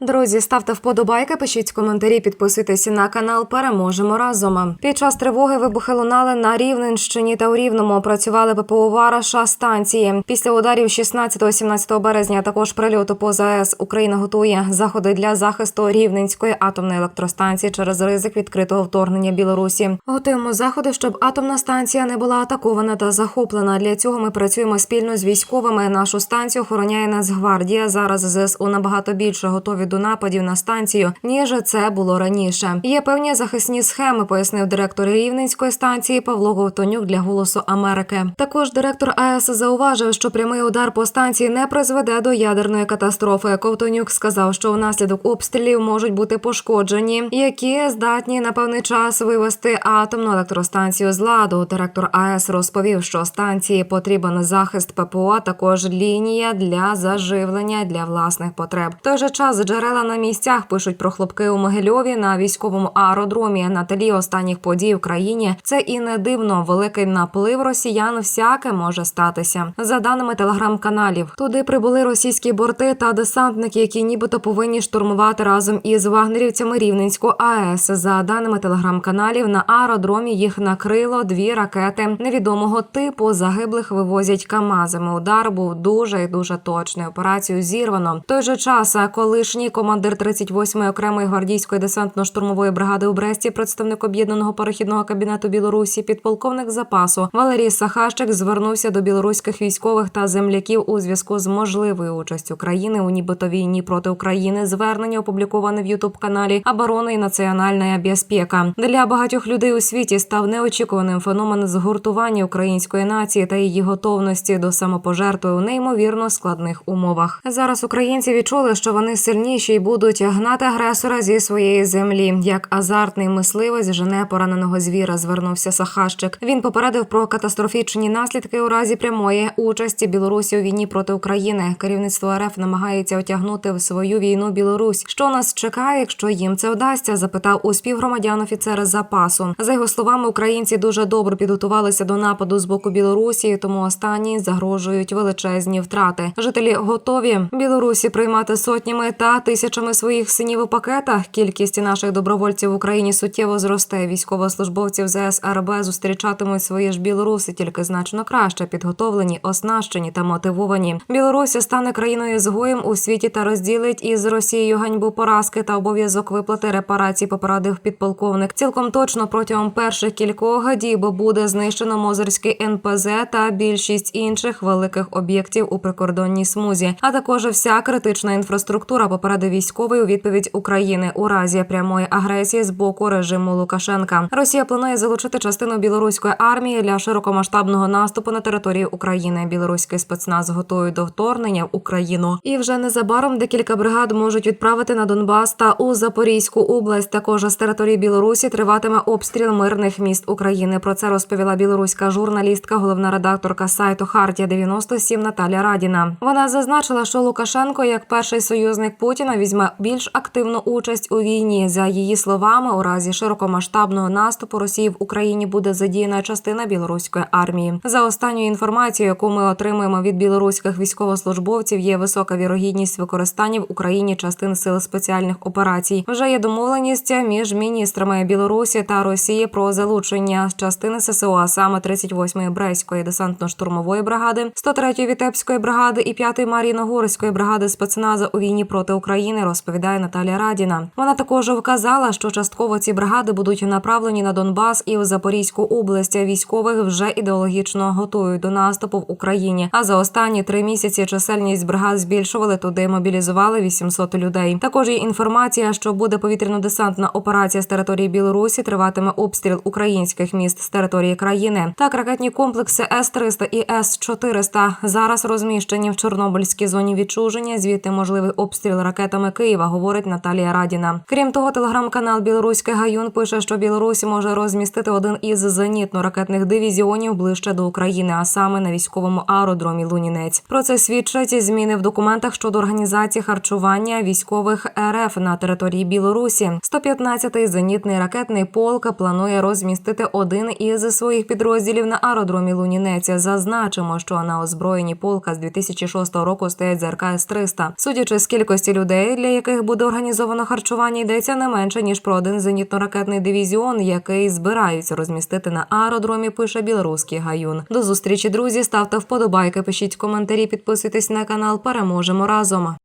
Друзі, ставте вподобайки, пишіть коментарі, підписуйтесь на канал. Переможемо разом. Під час тривоги вибухи лунали на Рівненщині та у Рівному. Працювали ППО Вараша станції. Після ударів 16-17 березня, також прильоту по ЗАЕС Україна готує заходи для захисту Рівненської атомної електростанції через ризик відкритого вторгнення Білорусі. Готуємо заходи, щоб атомна станція не була атакована та захоплена. Для цього ми працюємо спільно з військовими. Нашу станцію охороняє Нацгвардія. Зараз ЗСУ набагато більше готові до нападів на станцію, ніж це було раніше. Є певні захисні схеми, пояснив директор Рівненської станції Павло Говтонюк для голосу Америки. Також директор АЕС зауважив, що прямий удар по станції не призведе до ядерної катастрофи. Ковтонюк сказав, що внаслідок обстрілів можуть бути пошкоджені, які здатні на певний час вивести атомну електростанцію з ладу. Директор АЕС розповів, що станції потрібен захист ППО, а також лінія для заживлення для власних потреб. В той же час джерела на місцях пишуть про хлопки у Могильові на військовому аеродромі на тлі останніх подій в країні. Це і не дивно. Великий наплив росіян всяке може статися. За даними телеграм-каналів, туди прибули російські борти та десантники, які нібито повинні штурмувати разом із вагнерівцями Рівненську АЕС. За даними телеграм-каналів, на аеродромі їх накрило дві ракети невідомого типу. Загиблих вивозять камазами. Удар був дуже і дуже точний. Операцію зірвано. В той же час а колишній командир 38-ї окремої гвардійської десантно-штурмової бригади у Бресті, представник об'єднаного перехідного кабінету Білорусі, підполковник запасу Валерій Сахащик звернувся до білоруських військових та земляків у зв'язку з можливою участю країни у нібито війні проти України. Звернення опубліковане в Ютуб каналі Оборони і Національна безпека. Для багатьох людей у світі став неочікуваним феномен згуртування української нації та її готовності до самопожертви у неймовірно складних умовах. Зараз українці відчули, що вони сильніші і будуть гнати агресора зі своєї землі. Як азартний мисливець жене пораненого звіра, звернувся Сахащик. Він попередив про катастрофічні наслідки у разі прямої участі Білорусі у війні проти України. Керівництво РФ намагається отягнути в свою війну Білорусь. Що нас чекає, якщо їм це вдасться? запитав у співгромадян офіцер запасу. За його словами, українці дуже добре підготувалися до нападу з боку Білорусі, тому останні загрожують величезні втрати. Жителі готові Білорусі приймати сотнями та тисячами своїх синів у пакетах. Кількість наших добровольців в Україні суттєво зросте. Військовослужбовців ЗС РБ зустрічатимуть свої ж білоруси, тільки значно краще підготовлені, оснащені та мотивовані. Білорусі стане країною ізгоєм у світі та розділить із Росією ганьбу поразки та обов'язок виплати репарацій. Попередив підполковник. Цілком точно протягом перших кількох діб буде знищено Мозерський НПЗ та більшість інших великих об'єктів у прикордонній смузі, а також вся критична інфраструктура. Попередив військовий у відповідь України у разі прямої агресії з боку режиму Лукашенка. Росія планує залучити частину білоруської армії для широкомасштабного наступу на територію України. Білоруський спецназ готує до вторгнення в Україну, і вже незабаром декілька бригад можуть відправити на Донбас та у Запорізьку область. Також з території Білорусі триватиме обстріл мирних міст України. Про це розповіла білоруська журналістка, головна редакторка сайту Хартія 97 Наталя Радіна. Вона зазначила, що Лукашенко, як перший союзник Путіна, візьме більш активну участь у війні. За її словами, у разі широкомасштабного наступу Росії в Україні буде задіяна частина білоруської армії. За останньою інформацією, яку ми отримуємо від білоруських військовослужбовців, є висока вірогідність використання в Україні частин сил спеціальних операцій. Вже є домовленість між міністрами Білорусі та Росії про залучення частини ССО, а саме 38-ї Брейської десантно-штурмової бригади, 103-ї Вітебської бригади і 5-ї Маріно-Горської бригади спецназа у війні проти України. Розповідає Наталія Радіна. Вона також вказала, що частково ці бригади будуть направлені на Донбас і в Запорізьку область. Військових вже ідеологічно готують до наступу в Україні. А за останні три місяці чисельність бригад збільшували туди. Мобілізували 800 людей. Також є інформація, що буде повітряно-десантна операція з території Білорусі. Триватиме обстріл українських міст з території країни. Так, ракетні комплекси С 300 і С 400 зараз розміщені в Чорнобильській зоні відчуження. Звідти можливий обстріл ракетами Києва, говорить Наталія Радіна. Крім того, телеграм-канал Білоруський Гаюн пише, що Білорусь може розмістити один із зенітно-ракетних дивізіонів ближче до України, а саме на військовому аеродромі Лунінець. Про це свідчать зміни в документах щодо організації харчування військових РФ на території Білорусі. 115-й зенітний ракетний полк планує розмістити один із своїх підрозділів на аеродромі Лунінець. Зазначимо, що на озброєнні полка з 2006 року стоять ЗРК С-300. Судячи з кількості людей. Людей, для яких буде організовано харчування, йдеться не менше ніж про один зенітно-ракетний дивізіон, який збираються розмістити на аеродромі. Пише білоруський гаюн. До зустрічі, друзі. Ставте вподобайки, пишіть коментарі, підписуйтесь на канал. Переможемо разом.